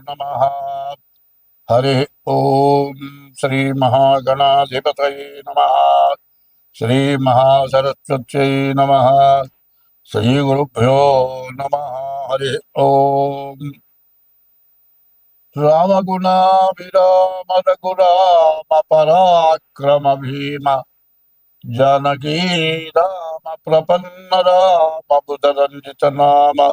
नमः। हरे नम। श्री नमः नम। नमः श्रीगुरुभ्यो नमः। हरे ॐ पराक्रम भीम जानकी राम प्रपन्न राम बुधरञ्जित नाम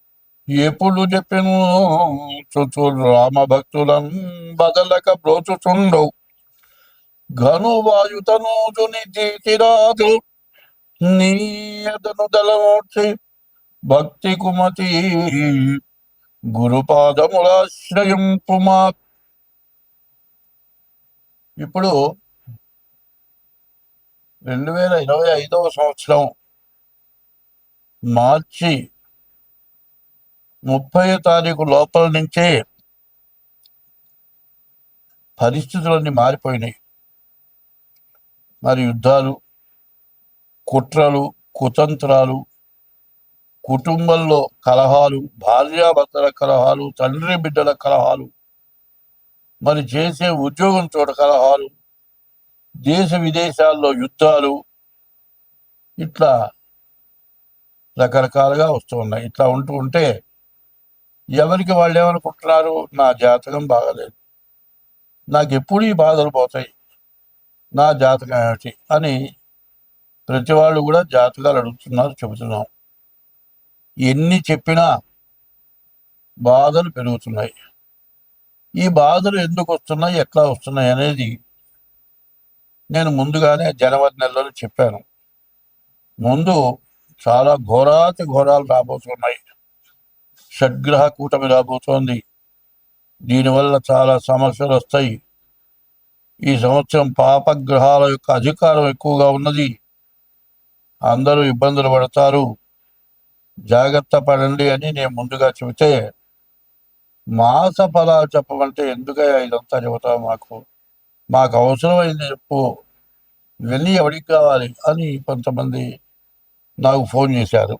ఎప్పుడు చెప్పిను చుచు రామ భక్తులం బదలక బ్రోచుచుండవు. ఘను వాయుతనూజుని తీతిరాజు నీయదను దళమూర్చి భక్తి కుమతి గురుపాదములాశ్రయం పుమా ఇప్పుడు రెండు వేల ఇరవై ఐదవ సంవత్సరం మార్చి ముప్పై తారీఖు లోపల నుంచే పరిస్థితులన్నీ మారిపోయినాయి. మరి యుద్ధాలు కుట్రలు కుతంత్రాలు కుటుంబంలో కలహాలు భార్యాభర్తల కలహాలు తండ్రి బిడ్డల కలహాలు మరి చేసే ఉద్యోగం చోట కలహాలు దేశ విదేశాల్లో యుద్ధాలు ఇట్లా రకరకాలుగా వస్తూ ఉన్నాయి. ఇట్లా ఉంటూ ఉంటే ఎవరికి వాళ్ళు ఏమనుకుంటున్నారు? నా జాతకం బాగలేదు. నాకు ఎప్పుడు ఈ బాధలు పోతాయి. నా జాతకం ఏమిటి? అని ప్రతి వాళ్ళు కూడా జాతకాలు అడుగుతున్నారు చెబుతున్నాం ఎన్ని చెప్పినా బాధలు పెరుగుతున్నాయి. ఈ బాధలు ఎందుకు వస్తున్నాయి? ఎట్లా వస్తున్నాయి? అనేది నేను ముందుగానే జనవరి నెలలో చెప్పాను. ముందు చాలా ఘోరాతి ఘోరాలు రాబోతున్నాయి. షడ్గ్రహ కూటమి రాబోతోంది. దీనివల్ల చాలా సమస్యలు వస్తాయి. ఈ సంవత్సరం పాపగ్రహాల యొక్క అధికారం ఎక్కువగా ఉన్నది. అందరూ ఇబ్బందులు పడతారు. జాగ్రత్త పడండి అని నేను ముందుగా చెబితే మాస ఫలాలు చెప్పమంటే ఎందుకయ్యా ఇదంతా చెబుతా మాకు? మాకు అవసరమైంది చెప్పు. ఇవన్నీ ఎవరికి కావాలి అని కొంతమంది నాకు ఫోన్ చేశారు.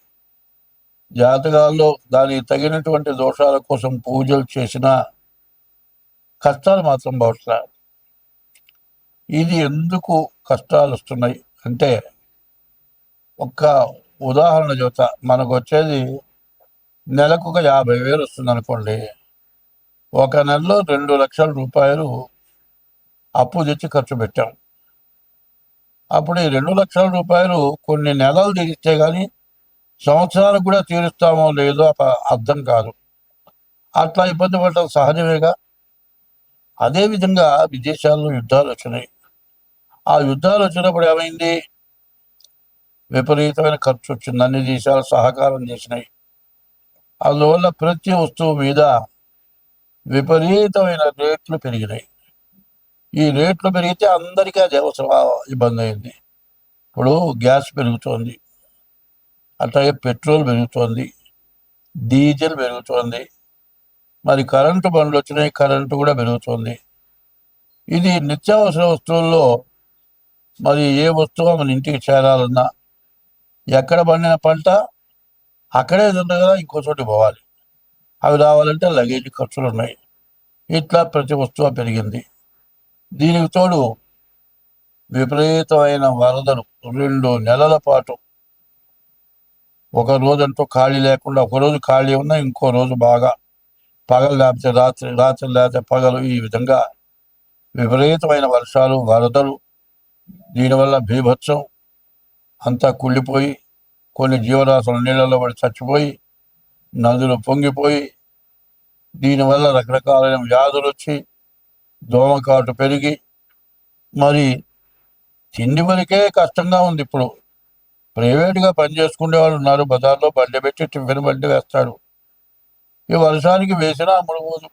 జాతకాల్లో దానికి తగినటువంటి దోషాల కోసం పూజలు చేసినా కష్టాలు మాత్రం పడట్లా ఇది ఎందుకు కష్టాలు వస్తున్నాయి? అంటే ఒక్క ఉదాహరణ చెబుతా. మనకు వచ్చేది నెలకు ఒక యాభై వేలు వస్తుంది అనుకోండి ఒక నెలలో రెండు లక్షల రూపాయలు అప్పు తెచ్చి ఖర్చు పెట్టాం. అప్పుడు ఈ రెండు లక్షల రూపాయలు కొన్ని నెలలు తీరిస్తే కానీ సంవత్సరాలకు కూడా తీరుస్తామో లేదో అప- అర్థం కాదు. అట్లా ఇబ్బంది పడటం సహజమేగా? అదేవిధంగా విదేశాల్లో యుద్ధాలు వచ్చినాయి ఆ యుద్ధాలు వచ్చినప్పుడు ఏమైంది? విపరీతమైన ఖర్చు వచ్చింది. అన్ని దేశాలు సహకారం చేసినాయి. అందువల్ల ప్రతి వస్తువు మీద విపరీతమైన రేట్లు పెరిగినాయి. ఈ రేట్లు పెరిగితే అందరికీ అది అవసరం ఇబ్బంది అయింది. ఇప్పుడు గ్యాస్ పెరుగుతోంది. అట్లాగే పెట్రోల్ పెరుగుతోంది డీజిల్ పెరుగుతోంది మరి కరెంటు బండ్లు వచ్చినాయి కరెంటు కూడా పెరుగుతోంది. ఇది నిత్యావసర వస్తువుల్లో మరి ఏ వస్తువు మన ఇంటికి చేరాలన్నా ఎక్కడ పండిన పంట అక్కడే తిండగా ఇంకో చోటు పోవాలి. అవి రావాలంటే లగేజ్ ఖర్చులు ఉన్నాయి. ఇట్లా ప్రతి వస్తువు పెరిగింది. దీనికి తోడు విపరీతమైన వరదలు రెండు నెలల పాటు ఒక రోజు అంటూ ఖాళీ లేకుండా ఒక రోజు ఖాళీ ఉన్నా ఇంకో రోజు బాగా పగలు లేకపోతే రాత్రి రాత్రి లేకపోతే పగలు. ఈ విధంగా విపరీతమైన వర్షాలు వరదలు దీనివల్ల బీభత్సం అంతా కుళ్ళిపోయి కొన్ని జీవరాశులు నీళ్ళలో పడి చచ్చిపోయి నదులు పొంగిపోయి దీనివల్ల రకరకాలైన వ్యాధులు వచ్చి దోమకాటు పెరిగి మరి తిండి వరకే కష్టంగా ఉంది ఇప్పుడు. ప్రైవేట్గా పని చేసుకునే వాళ్ళు ఉన్నారు. బజార్లో బండి పెట్టి టిఫిన్ బండి వేస్తాడు ఈ వర్షానికి వేసినా అమ్ముడు పోదు.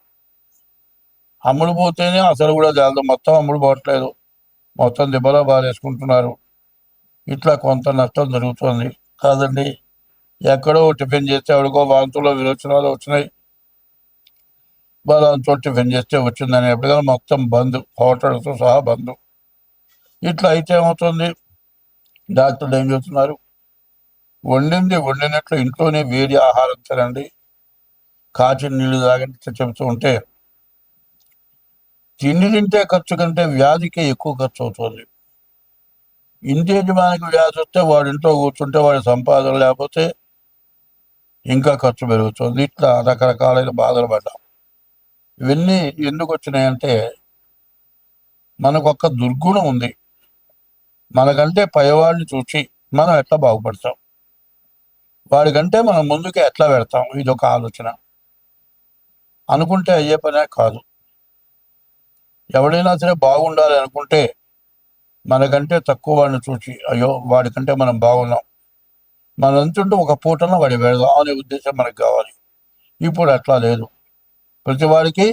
అమ్ముడు పోతేనే అసలు కూడా జాలదు మొత్తం అమ్ముడు పోవట్లేదు. మొత్తం దిబ్బలో బారేసుకుంటున్నారు ఇట్లా కొంత నష్టం జరుగుతుంది. కాదండి ఎక్కడో టిఫిన్ చేస్తే ఎవరికో వాంతుల్లో విరోచనాలు వచ్చినాయి. బలాంతో టిఫిన్ చేస్తే వచ్చిందని. ఎప్పటికైనా మొత్తం బంద్. హోటల్తో సహా బంద్. ఇట్లా అయితే ఏమవుతుంది? డాక్టర్లు ఏం చెబుతున్నారు వండింది వండినట్లు ఇంట్లోనే వేడి ఆహారం తినండి. కాచిన నీళ్ళు తాగండి చెబుతూ ఉంటే తిండి తింటే ఖర్చు కంటే వ్యాధికే ఎక్కువ ఖర్చు అవుతుంది. ఇంటి యజమానికి వ్యాధి వస్తే వాడి ఇంట్లో కూర్చుంటే వాడి సంపాదన లేకపోతే ఇంకా ఖర్చు పెరుగుతుంది. ఇట్లా రకరకాలైన బాధలు పడ్డాం. ఇవన్నీ ఎందుకు వచ్చినాయంటే మనకు ఒక దుర్గుణం ఉంది. మనకంటే పైవాడిని చూసి మనం ఎట్లా బాగుపడతాం? వాడికంటే మనం ముందుకే ఎట్లా పెడతాం? ఇది ఒక ఆలోచన. అనుకుంటే అయ్యే పనే కాదు. ఎవడైనా సరే బాగుండాలి అనుకుంటే మనకంటే తక్కువ వాడిని చూసి అయ్యో వాడికంటే మనం బాగున్నాం. మనం ఎంతుంటే ఒక పూటన వాడి పెడదాం అనే ఉద్దేశం మనకు కావాలి. ఇప్పుడు అట్లా లేదు. ప్రతి వాడికి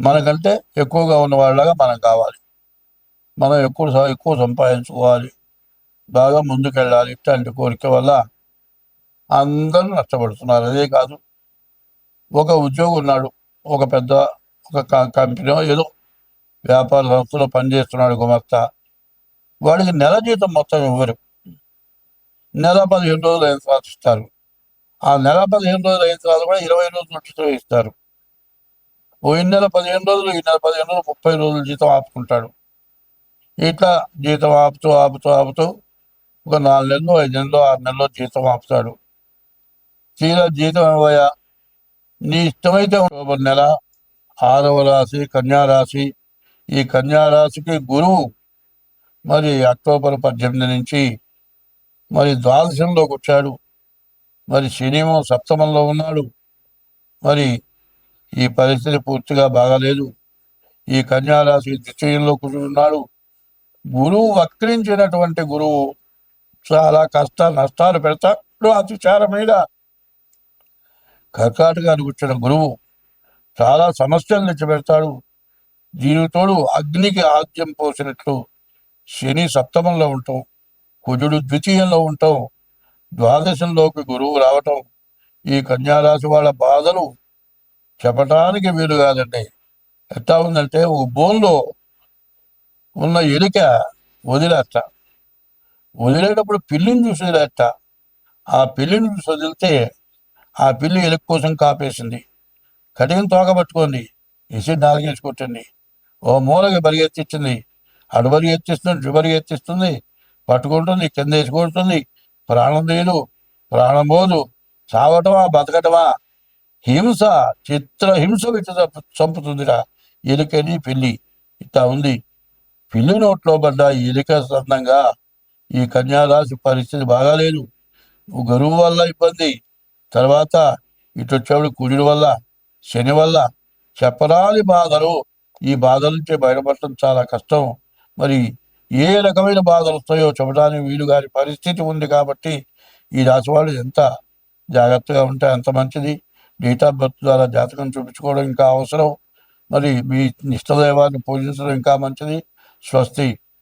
మనకంటే ఎక్కువగా ఉన్న వాళ్ళగా మనం కావాలి. మనం ఎక్కువ ఎక్కువ సంపాదించుకోవాలి. బాగా ముందుకెళ్ళాలి ఇట్లాంటి కోరిక వల్ల అందరూ నష్టపడుతున్నారు. అదే కాదు ఒక ఉద్యోగి ఉన్నాడు ఒక పెద్ద ఒక క- కంపెనీ ఏదో వ్యాపార సంస్థలో పనిచేస్తున్నాడు గుమస్తా. వాడికి నెల జీతం మొత్తం ఇవ్వరు. నెల పదిహేను రోజులు అయిన తర్వాత ఇస్తారు. ఆ నెల పదిహేను రోజులు అయిన తర్వాత కూడా ఇరవై రోజులు ఉచితం ఇస్తారు. పోయిన నెల పదిహేను రోజులు ఈ నెల పదిహేను రోజులు ముప్పై రోజులు జీతం ఆపుకుంటాడు. ఇట్లా జీతం ఆపుతూ ఆపుతూ ఆపుతూ ఒక నాలుగు నెలలు ఐదు నెలలు ఆరు నెలలు జీతం ఆపుతాడు. తీరా జీతం ఇవ్వయా? నీ ఇష్టమైతే అక్టోబర్ నెల ఆరవ రాశి కన్యారాశి ఈ కన్యా రాశికి గురువు మరి అక్టోబర్ పద్దెనిమిది నుంచి మరి ద్వాదశంలోకి వచ్చాడు. మరి శనిమో సప్తమంలో ఉన్నాడు. మరి ఈ పరిస్థితి పూర్తిగా బాగాలేదు. ఈ కన్యా రాశి ద్వితీయంలో కూర్చున్నాడు గురువు వక్రించినటువంటి గురువు చాలా కష్ట నష్టాలు పెడతాడు అతిచారం మీద కర్కాటకానికి వచ్చిన గురువు చాలా సమస్యలు తెచ్చి పెడతాడు. దీనితోడు అగ్నికి ఆద్యం పోసినట్లు శని సప్తమంలో ఉంటాం కుజుడు ద్వితీయంలో ఉంటాం ద్వాదశంలోకి గురువు రావటం ఈ కన్యారాశి వాళ్ళ బాధలు చెప్పటానికి వీలు కాదండి. ఎట్లా ఉందంటే ఓ బోన్లో ఉన్న ఎలిక వదిలేట వదిలేటప్పుడు పిల్లిని చూసి వదిలేట ఆ పిల్లిని చూసి వదిలితే ఆ పిల్లి ఎలుక కోసం కాపేసింది. కటికను తోక పట్టుకుంది. ఇసి నాలుగేసుకొచ్చింది ఓ మూలకి పరిగెత్తించింది అడు పరిగెత్తిస్తుంది ఇటు పరిగెత్తిస్తుంది పట్టుకుంటుంది కింద వేసుకుంటుంది ప్రాణం లేదు ప్రాణం పోదు. చావటమా బతకటమా? హింస చిత్ర హింస పెట్టి చంపుతుందిరా. ఎలుకని పిల్లి. ఇట్లా ఉంది. పిల్లి నోట్లో పడ్డ ఈ సందంగా ఈ కన్యారాశి పరిస్థితి బాగాలేదు. గురువు వల్ల ఇబ్బంది. తర్వాత ఇటు వచ్చేవాడు కుజుడి వల్ల శని వల్ల. చెప్పరాని బాధలు ఈ బాధల నుంచి బయటపడటం చాలా కష్టం. మరి ఏ రకమైన బాధలు వస్తాయో చెప్పడానికి వీలు గారి పరిస్థితి ఉంది కాబట్టి ఈ రాశి వాళ్ళు ఎంత జాగ్రత్తగా ఉంటే అంత మంచిది. డేట్ ఆఫ్ బర్త్ ద్వారా జాతకం చూపించుకోవడం ఇంకా అవసరం. మరి మీ ఇష్టదైవాన్ని పూజించడం ఇంకా మంచిది. સ્વસ્તિ